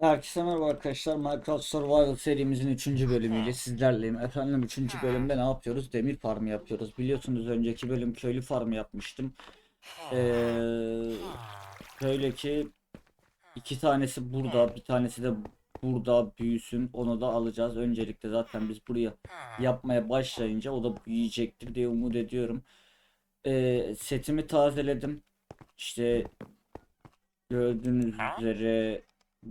Herkese merhaba arkadaşlar. Minecraft Survival serimizin 3. bölümüyle sizlerleyim. Efendim 3. bölümde ne yapıyoruz? Demir farmı yapıyoruz. Biliyorsunuz önceki bölüm köylü farmı yapmıştım. Ee, şöyle ki iki tanesi burada, bir tanesi de burada büyüsün. Onu da alacağız. Öncelikle zaten biz buraya yapmaya başlayınca o da büyüyecektir diye umut ediyorum. Ee, setimi tazeledim. İşte gördüğünüz üzere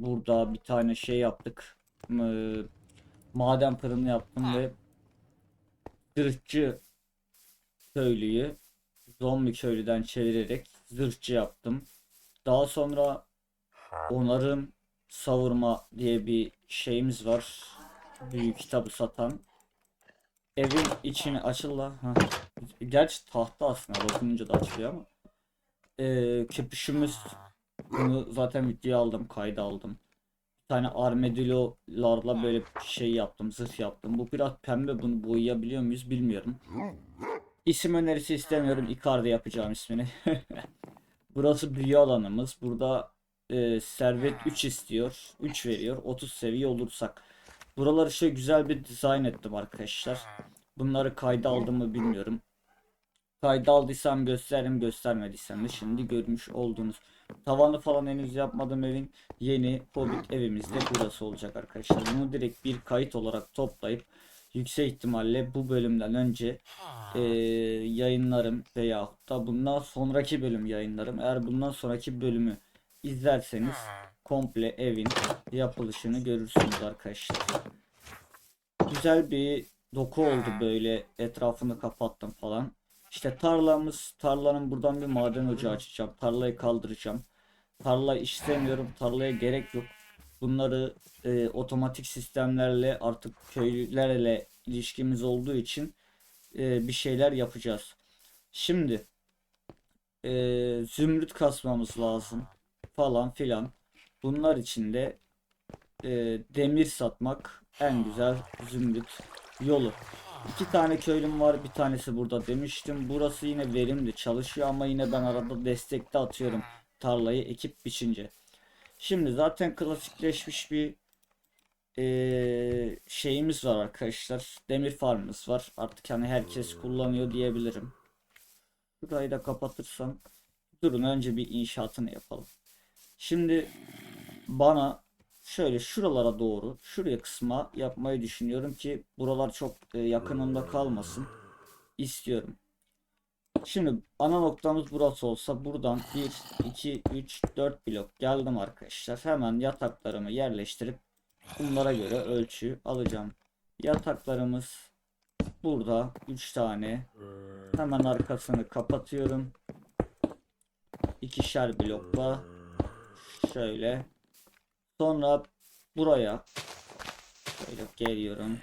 burada bir tane şey yaptık. Ee, Maden fırını yaptım ve zırhçı köylüyü zombi köylüden çevirerek zırhçı yaptım. Daha sonra onarım savurma diye bir şeyimiz var. Büyük kitabı satan. Evin içini açılla. Ha. Gerçi tahta aslında dokununca da açılıyor ama. Ee, köpüşümüz bunu zaten videoya aldım, kayda aldım. Bir tane armadillolarla böyle şey yaptım, zırh yaptım. Bu biraz pembe, bunu boyayabiliyor muyuz bilmiyorum. İsim önerisi istemiyorum, Icardi yapacağım ismini. Burası büyü alanımız. Burada e, servet 3 istiyor, 3 veriyor. 30 seviye olursak. Buraları şöyle güzel bir dizayn ettim arkadaşlar. Bunları kayda aldım mı bilmiyorum. Kayda aldıysam gösteririm, göstermediysem de şimdi görmüş oldunuz. Tavanı falan henüz yapmadım evin. Yeni Hobbit evimiz de burası olacak arkadaşlar. Bunu direkt bir kayıt olarak toplayıp yüksek ihtimalle bu bölümden önce eee, yayınlarım veya da bundan sonraki bölüm yayınlarım. Eğer bundan sonraki bölümü izlerseniz komple evin yapılışını görürsünüz arkadaşlar. Güzel bir doku oldu böyle etrafını kapattım falan. İşte tarlamız, tarlanın buradan bir maden ocağı açacağım. Tarlayı kaldıracağım. Tarla istemiyorum. Tarlaya gerek yok. Bunları e, otomatik sistemlerle artık köylülerle ilişkimiz olduğu için e, bir şeyler yapacağız. Şimdi e, zümrüt kasmamız lazım falan filan. Bunlar için de e, demir satmak en güzel zümrüt yolu. İki tane köylüm var. Bir tanesi burada demiştim. Burası yine verimli çalışıyor ama yine ben arada destekte atıyorum tarlayı ekip biçince. Şimdi zaten klasikleşmiş bir eee, şeyimiz var arkadaşlar. Demir farmımız var. Artık hani herkes kullanıyor diyebilirim. Burayı da kapatırsam durun önce bir inşaatını yapalım. Şimdi bana şöyle şuralara doğru şuraya kısma yapmayı düşünüyorum ki buralar çok e, yakınımda kalmasın istiyorum. Şimdi ana noktamız burası olsa buradan 1 2 3 4 blok geldim arkadaşlar. Hemen yataklarımı yerleştirip bunlara göre ölçü alacağım. Yataklarımız burada 3 tane. Hemen arkasını kapatıyorum. İkişer blokla şöyle Sonra buraya şöyle geliyorum.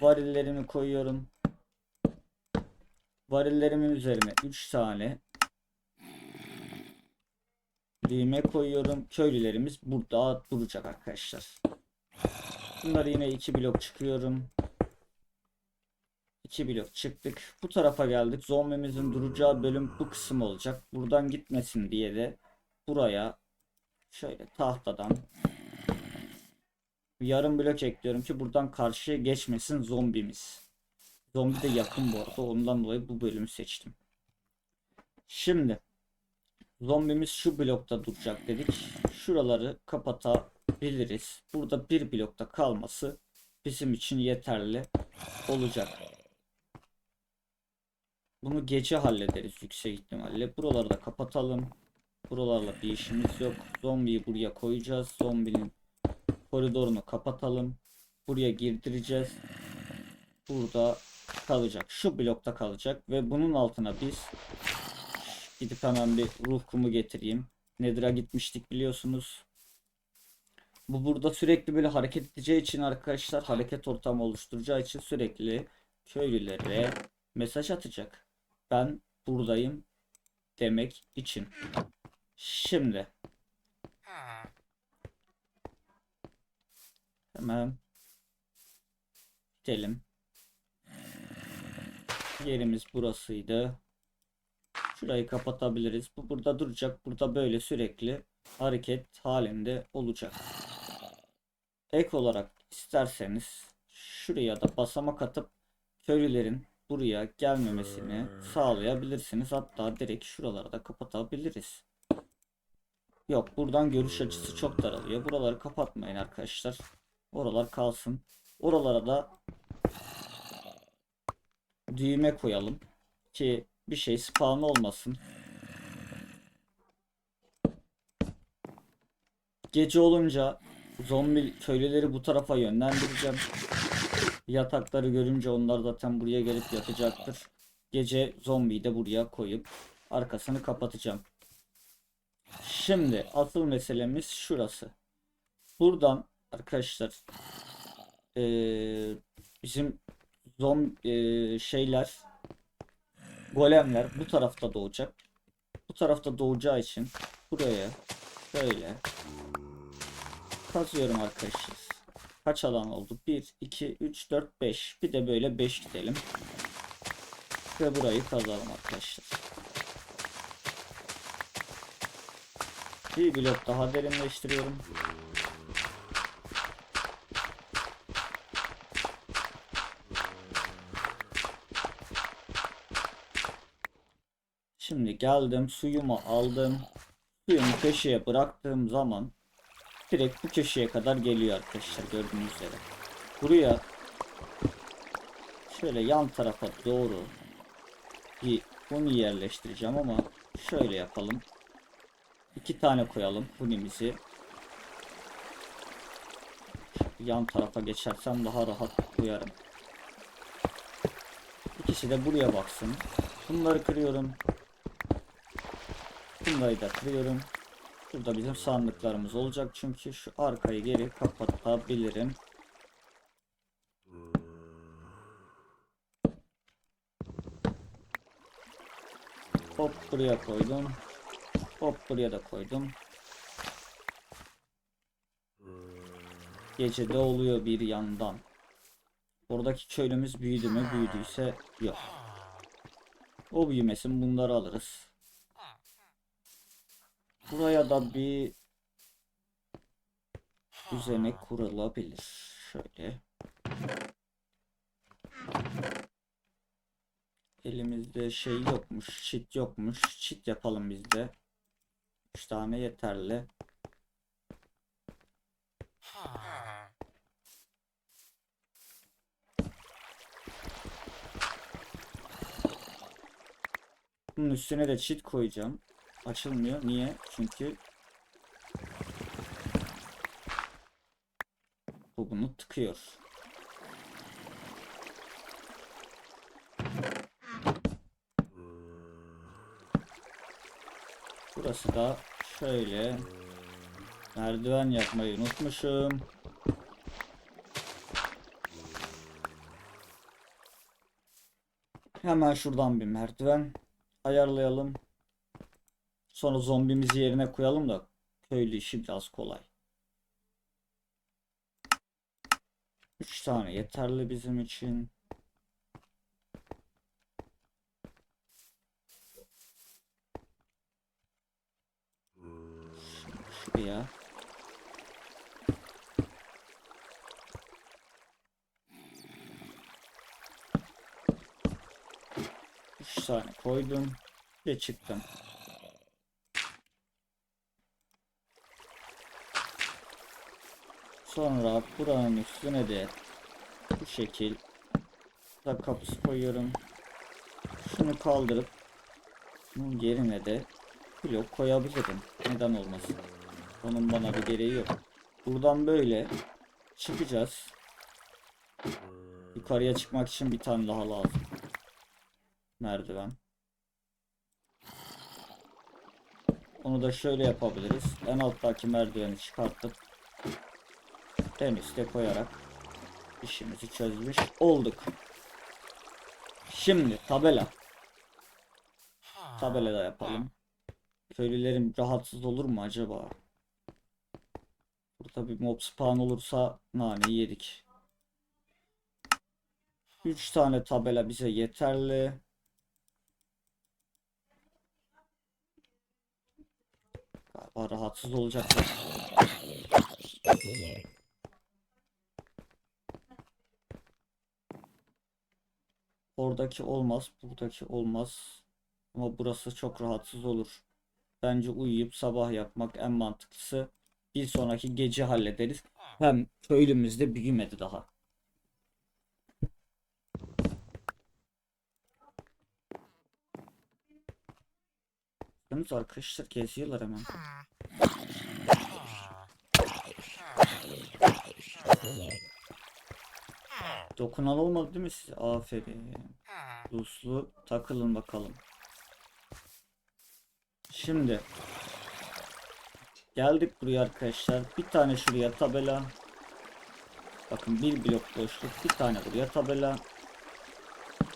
Varillerimi koyuyorum. Varillerimin üzerine 3 tane düğme koyuyorum. Köylülerimiz burada duracak arkadaşlar. Bunları yine 2 blok çıkıyorum. 2 blok çıktık. Bu tarafa geldik. Zombimizin duracağı bölüm bu kısım olacak. Buradan gitmesin diye de buraya şöyle tahtadan yarım blok ekliyorum ki buradan karşıya geçmesin zombimiz. Zombi de yakın bu arada. Ondan dolayı bu bölümü seçtim. Şimdi zombimiz şu blokta duracak dedik. Şuraları kapatabiliriz. Burada bir blokta kalması bizim için yeterli olacak. Bunu gece hallederiz yüksek ihtimalle. Buraları da kapatalım. Buralarla bir işimiz yok. Zombiyi buraya koyacağız. Zombinin koridorunu kapatalım. Buraya girdireceğiz. Burada kalacak. Şu blokta kalacak ve bunun altına biz gidip hemen bir ruh kumu getireyim. Nedir'a gitmiştik biliyorsunuz. Bu burada sürekli böyle hareket edeceği için arkadaşlar hareket ortamı oluşturacağı için sürekli köylülere mesaj atacak. Ben buradayım demek için. Şimdi hemen gidelim. Yerimiz burasıydı. Şurayı kapatabiliriz. Bu burada duracak. Burada böyle sürekli hareket halinde olacak. ek olarak isterseniz şuraya da basamak atıp köylülerin buraya gelmemesini sağlayabilirsiniz. Hatta direkt şuraları da kapatabiliriz. Yok buradan görüş açısı çok daralıyor. Buraları kapatmayın arkadaşlar. Oralar kalsın. Oralara da düğme koyalım ki bir şey spawn olmasın. Gece olunca zombi köylüleri bu tarafa yönlendireceğim. Yatakları görünce onlar zaten buraya gelip yatacaktır. Gece zombiyi de buraya koyup arkasını kapatacağım. Şimdi asıl meselemiz şurası. Buradan arkadaşlar eee, bizim zom eee, şeyler golemler bu tarafta doğacak. Bu tarafta doğacağı için buraya şöyle kazıyorum arkadaşlar. Kaç alan oldu? 1, 2, 3, 4, 5. Bir de böyle 5 gidelim. Ve burayı kazalım arkadaşlar. Bir blok daha derinleştiriyorum. Şimdi geldim suyumu aldım. Suyumu köşeye bıraktığım zaman direkt bu köşeye kadar geliyor arkadaşlar gördüğünüz üzere. Buraya şöyle yan tarafa doğru bir huni yerleştireceğim ama şöyle yapalım. İki tane koyalım hunimizi. Yan tarafa geçersem daha rahat koyarım. İkisi de buraya baksın. Bunları kırıyorum. Bunları da kırıyorum. Burada bizim sandıklarımız olacak çünkü şu arkayı geri kapatabilirim. Hop buraya koydum. Hop buraya da koydum. Gecede oluyor bir yandan. Oradaki köylümüz büyüdü mü? Büyüdüyse yok. O büyümesin bunları alırız. Buraya da bir düzenek kurulabilir. Şöyle. Elimizde şey yokmuş. Çit yokmuş. Çit yapalım biz de. 3 tane yeterli. Bunun üstüne de çit koyacağım. Açılmıyor. Niye? Çünkü bu bunu tıkıyor. Burası da şöyle merdiven yapmayı unutmuşum. Hemen şuradan bir merdiven ayarlayalım. Sonra zombimizi yerine koyalım da köylü işi biraz kolay. 3 tane yeterli bizim için. Şuraya. Üç tane koydum ve çıktım. Sonra buranın üstüne de bu şekil da kapısı koyuyorum. Şunu kaldırıp bunun yerine de blok koyabilirim. Neden olmasın? Onun bana bir gereği yok. Buradan böyle çıkacağız. Yukarıya çıkmak için bir tane daha lazım. Merdiven. Onu da şöyle yapabiliriz. En alttaki merdiveni çıkartıp en üste koyarak işimizi çözmüş olduk. Şimdi tabela. Tabela da yapalım. Köylülerim rahatsız olur mu acaba? Tabi mob spawn olursa naneyi yedik. 3 tane tabela bize yeterli. Galiba rahatsız olacaklar. Oradaki olmaz, buradaki olmaz. Ama burası çok rahatsız olur. Bence uyuyup sabah yapmak en mantıklısı. Bir sonraki gece hallederiz. Hem köylümüz de büyümedi daha. Yalnız arkadaşlar geziyorlar hemen. Dokunan olmadı değil mi size? Aferin. Uslu takılın bakalım. Şimdi geldik buraya arkadaşlar. Bir tane şuraya tabela. Bakın bir blok boşluk. Bir tane buraya tabela.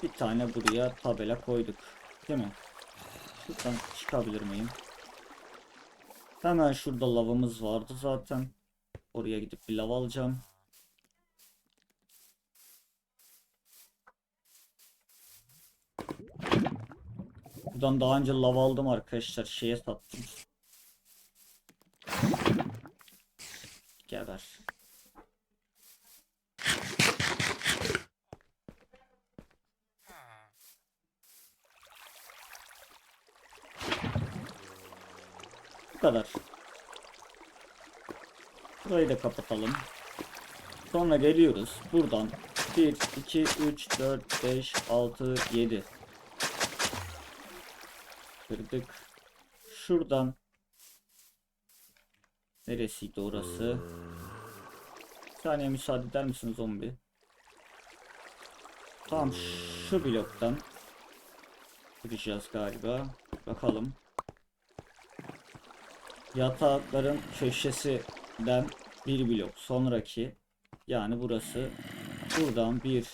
Bir tane buraya tabela koyduk. Değil mi? Şuradan çıkabilir miyim? Hemen şurada lavımız vardı zaten. Oraya gidip bir lav alacağım. Buradan daha önce lav aldım arkadaşlar. Şeye sattım. Geber. Bu kadar. Burayı da kapatalım. Sonra geliyoruz. Buradan 1, 2, 3, 4, 5, 6, 7. Kırdık. Şuradan. Neresiydi orası? Bir saniye müsaade eder misin zombi? Tamam şu bloktan. Gireceğiz galiba. Bakalım. Yatakların köşesinden bir blok sonraki yani burası buradan 1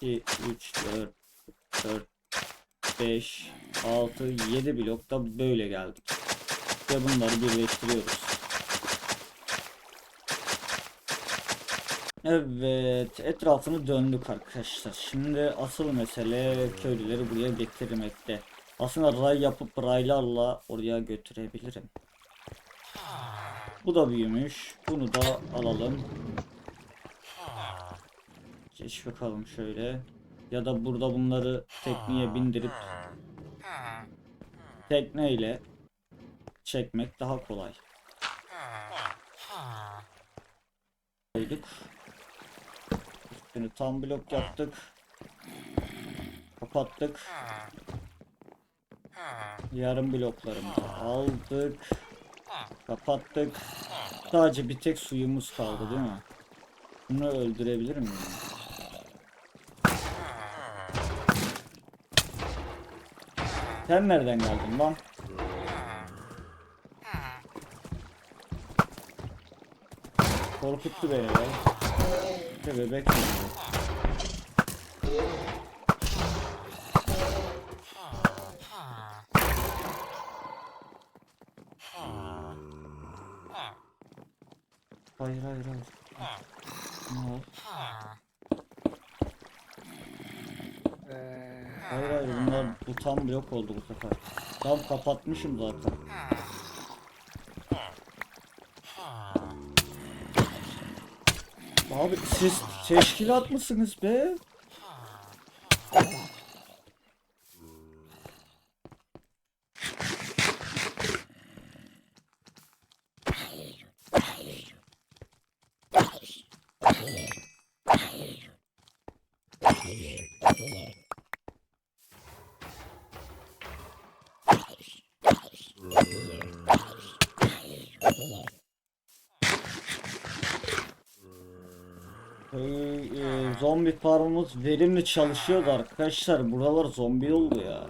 2 3 4 4 5 6 7 blokta böyle geldik ve bunları birleştiriyoruz Evet etrafını döndük arkadaşlar şimdi asıl mesele köylüleri buraya getirmekte aslında ray yapıp raylarla oraya götürebilirim bu da büyümüş. Bunu da alalım. Geç bakalım şöyle. Ya da burada bunları tekneye bindirip tekneyle çekmek daha kolay. Koyduk. Üstünü tam blok yaptık. Kapattık. Yarım bloklarımızı aldık. Kapattık. Sadece bir tek suyumuz kaldı değil mi? Bunu öldürebilir miyim? Sen nereden geldin lan? Korkuttu beni ya. İşte bebek? Hayır hayır hayır. Ne? Hayır hayır bunlar bu tam blok oldu bu sefer. Tam kapatmışım zaten. Abi siz teşkilat mısınız be? Hey, e, zombi farmımız verimli çalışıyordu arkadaşlar. Buralar zombi oldu ya.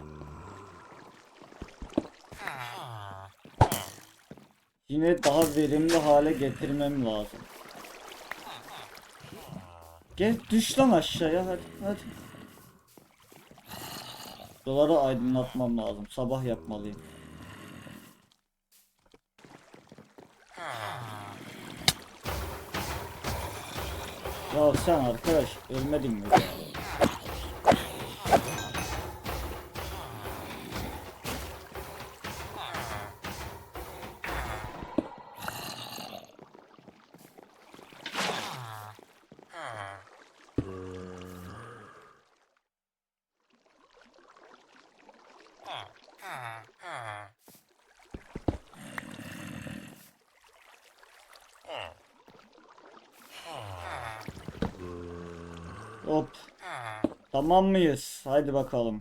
Yine daha verimli hale getirmem lazım. Gel düş lan aşağıya hadi hadi. Buraları aydınlatmam lazım. Sabah yapmalıyım. Ya sen arkadaş ölmedin mi? Hop. Tamam mıyız? Haydi bakalım.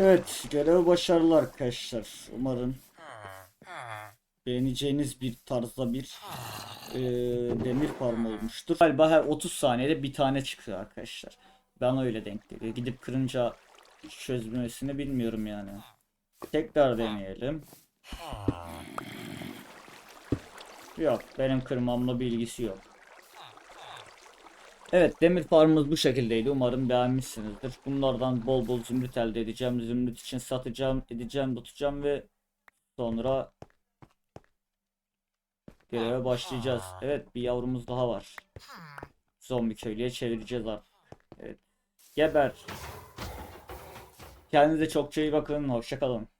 Evet, görev başarılı arkadaşlar. Umarım beğeneceğiniz bir tarzda bir e, demir farm olmuştur. Galiba her 30 saniyede bir tane çıkıyor arkadaşlar. Ben öyle denk geliyor. Gidip kırınca çözmesini bilmiyorum yani. Tekrar deneyelim. Yok, benim kırmamla bir ilgisi yok. Evet demir farmımız bu şekildeydi. Umarım beğenmişsinizdir. Bunlardan bol bol zümrüt elde edeceğim. Zümrüt için satacağım, edeceğim, tutacağım ve sonra göreve başlayacağız. Evet bir yavrumuz daha var. Zombi köylüye çevireceğiz artık. Evet. Geber. Kendinize çok iyi bakın. Hoşça kalın.